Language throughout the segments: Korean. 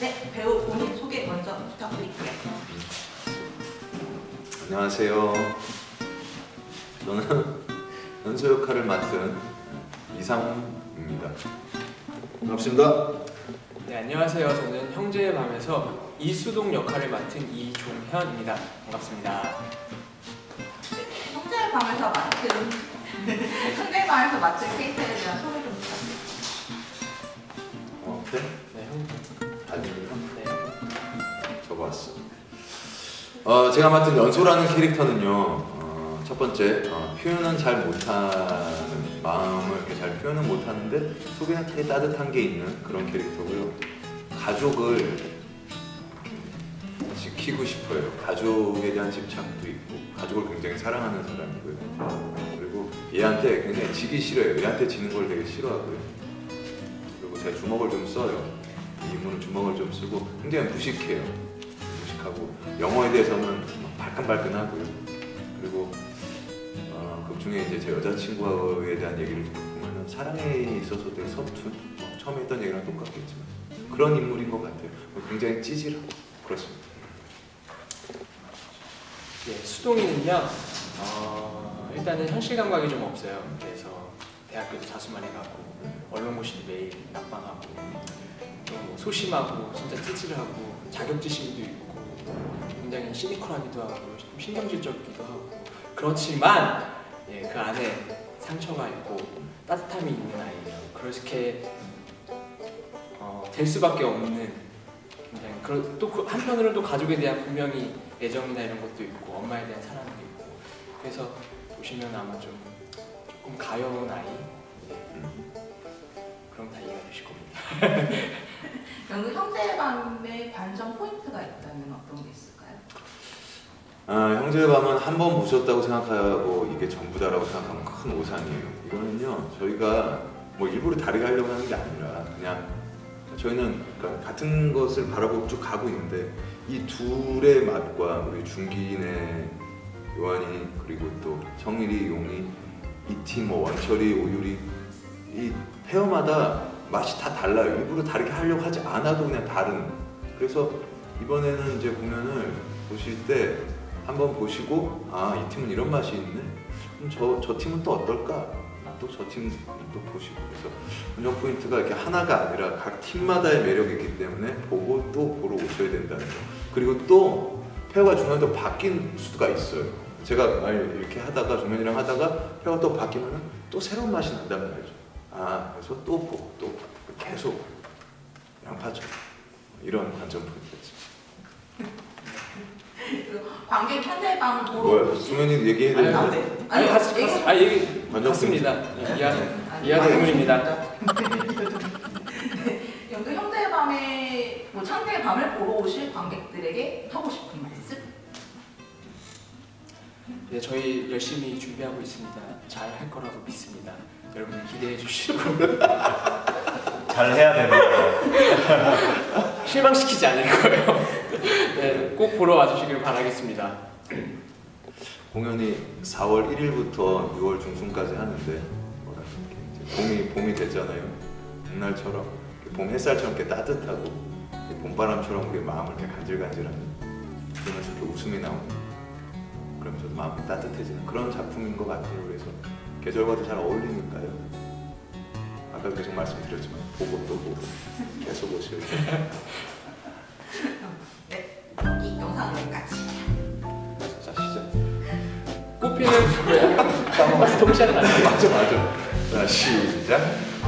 네, 배우 본인 소개 먼저 부탁드릴게요. 안녕하세요. 저는 연소 역할을 맡은 이상입니다. 반갑습니다. 네, 안녕하세요. 저는 형제의 밤에서 이수동 역할을 맡은 이종현입니다. 반갑습니다. 형제의 밤에서 맡은 형제의 밤에서 맡은 캐릭터에 대한 소개 적어왔어. 어, 제가 맡은 연소라는 캐릭터는요. 어, 첫 번째 어, 표현은 잘 못하는 마음을 잘 표현은 못하는데 속에는 되게 따뜻한 게 있는 그런 캐릭터고요. 가족을 지키고 싶어요. 가족에 대한 집착도 있고 가족을 굉장히 사랑하는 사람이고요. 그리고 얘한테 굉장히 지기 싫어요. 얘한테 지는 걸 되게 싫어하고요. 그리고 제가 주먹을 좀 써요. 이 인물은 주먹을 좀 쓰고 굉장히 무식해요. 무식하고 영어에 대해서는 막 발끈발끈하고요. 그리고 어, 그 중에 이제 제 여자친구에 대한 얘기를 보면 사랑에 있어서 되게 서툰 뭐 처음에 했던 얘기랑 똑같겠지만 그런 인물인 것 같아요. 굉장히 찌질하고 그렇습니다. 네, 수동이는요. 어, 일단은 현실 감각이 좀 없어요. 그래서 대학교도 자수만 해 가고 언론고시도 매일 낙방하고 또 소심하고 진짜 찌질하고 자격지심도 있고 굉장히 시니컬하기도 하고 좀 신경질적이기도 하고 그렇지만 예, 그 안에 상처가 있고 따뜻함이 있는 아이예요. 그렇게 어, 될 수밖에 없는 굉장히 그런 또그 한편으로는 또 가족에 대한 분명히 애정이나 이런 것도 있고 엄마에 대한 사랑도 있고 그래서 보시면 아마 좀 조금 가여운 아이 예. 그럼 다 이해가 되실 겁니다. 밤에 반전 포인트가 있다면 어떤 게 있을까요? 아, 형제의 밤은 한 번 보셨다고 생각하고 이게 전부다라고 생각하면 큰 오산이에요. 이거는요, 저희가 뭐 일부러 다르게 하려고 하는 게 아니라 그냥 저희는 그러니까 같은 것을 바라보고 쭉 가고 있는데 이 둘의 맛과 우리 중기인의 요한이 그리고 또 청일이 용이 이팀 뭐 원철이 오유리 이 페어마다 맛이 다 달라요. 일부러 다르게 하려고 하지 않아도 그냥 다른. 그래서 이번에는 이제 공연을 보실 때 한번 보시고 아 이 팀은 이런 맛이 있네. 그럼 저, 저 팀은 또 어떨까? 또 저팀또 보시고 그래서 분석 포인트가 이렇게 하나가 아니라 각 팀마다의 매력이 있기 때문에 보고 또 보러 오셔야 된다는 거. 그리고 또 페어가 중간에 또 바뀐 수가 있어요. 제가 말 이렇게 하다가 종현이랑 하다가 페어가 또 바뀌면은 또 새로운 맛이 난단 말이죠. 아 그래서 또 보고 또 계속. 이런 관전 포인트였죠. 그 관객 밤을 보러 뭐야? 종현이 얘기해야 아니, 되는데. 네. 아니 같이 얘기- 같이 아 얘기 완전 같습니다. 예, 이하 아니, 이하 아니, 대문입니다. 형제의 밤에 뭐 창대의 밤을 보러 오실 관객들에게 하고 싶은 말씀? 네, 저희 열심히 준비하고 있습니다. 잘 할 거라고 믿습니다. 여러분 기대해 주시고 잘 해야 됩니다. 실망시키지 않을 거예요. 네, 꼭 보러 와주시길 바라겠습니다. 공연이 4월 1일부터 6월 중순까지 하는데 봄이 봄이 됐잖아요. 봄날처럼 봄 햇살처럼 이렇게 따뜻하고 봄바람처럼 우리 마음을 이렇게 간질간질하는 그러면서 이렇게 웃음이 나오는 그러면서 마음이 따뜻해지는 그런 작품인 것 같아요. 그래서 계절과도 잘 어울리니까요. 아까 계속 말씀드렸지만 보고 또 보고 계속 오시고 네, 이 영상은 여기까지. 자 시작. 꽃피는 왜 까먹었어? 동시에? 맞아 맞아. 자 시작.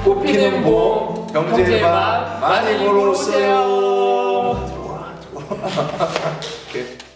꽃피는 봄 형제의 밤 많이 보러 오세요. 오세요. 좋아 좋아. 오케이.